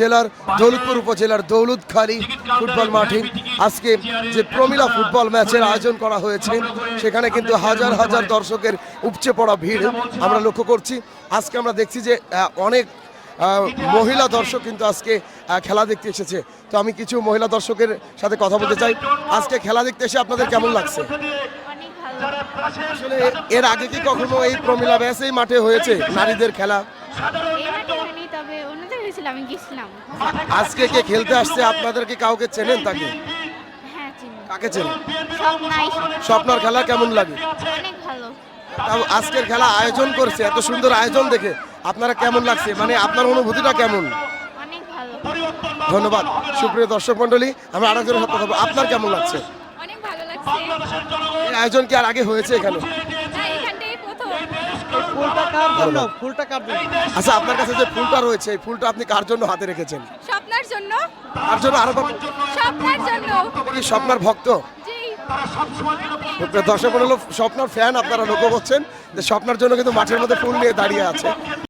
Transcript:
জেলার দৌলতপুর উপজেলার দৌলতখালী ফুটবল মাঠে আজকে যে প্রমিলা ফুটবল ম্যাচের আয়োজন করা হয়েছে, সেখানে কিন্তু হাজার হাজার দর্শকের উপচে পড়া ভিড় আমরা লক্ষ্য করছি। আজকে আমরা দেখছি যে অনেক মহিলা দর্শক কিন্তু আজকে খেলা দেখতে এসেছে। তো আমি কিছু মহিলা দর্শকের সাথে কথা বলতে চাই। আজকে খেলা দেখতে এসে আপনাদের কেমন লাগছে? আসলে এর আগে কি কখনো এই প্রমিলা ম্যাচ এই মাঠে হয়েছে নারীদের খেলা? তবে হয়েছিল আমি গেছিলাম। আজকে কে খেলতে আসছে? আপনাদের কি কাউকে চেনেন তাকে? হ্যাঁ চিনি। কাকে চেনেন? সব স্বপ্নার খেলা কেমন লাগে? অনেক ভালো। তাও আজকের খেলা আয়োজন করছে এত সুন্দর আয়োজন দেখে। আপনারা কেমন লাগছে? মানে আপনার অনুভূতিটা কেমন? অনেক ভালো। ধন্যবাদ। সুপ্রিয় দর্শক মন্ডলী আমরা আরেকজনের সাথে কথা বলব। আপনার কেমন লাগছে? অনেক ভালো লাগছে। এই আয়োজন কি আর আগে হয়েছে এখানে? কার জন্য? ফুলটা কার জন্য? আচ্ছা আপনার কাছে যে ফুলটা রয়েছে এই ফুলটা আপনি কার জন্য হাতে রেখেছেন? স্বপ্নার জন্য। কার জন্য? আরও স্বপ্নার জন্য। স্বপ্নার ভক্ত? দর্শক হলো স্বপ্নার ফ্যান আপনারা লক্ষ্য করছেন যে স্বপ্নার জন্য কিন্তু মাঠের মধ্যে ফুল নিয়ে দাঁড়িয়ে আছে।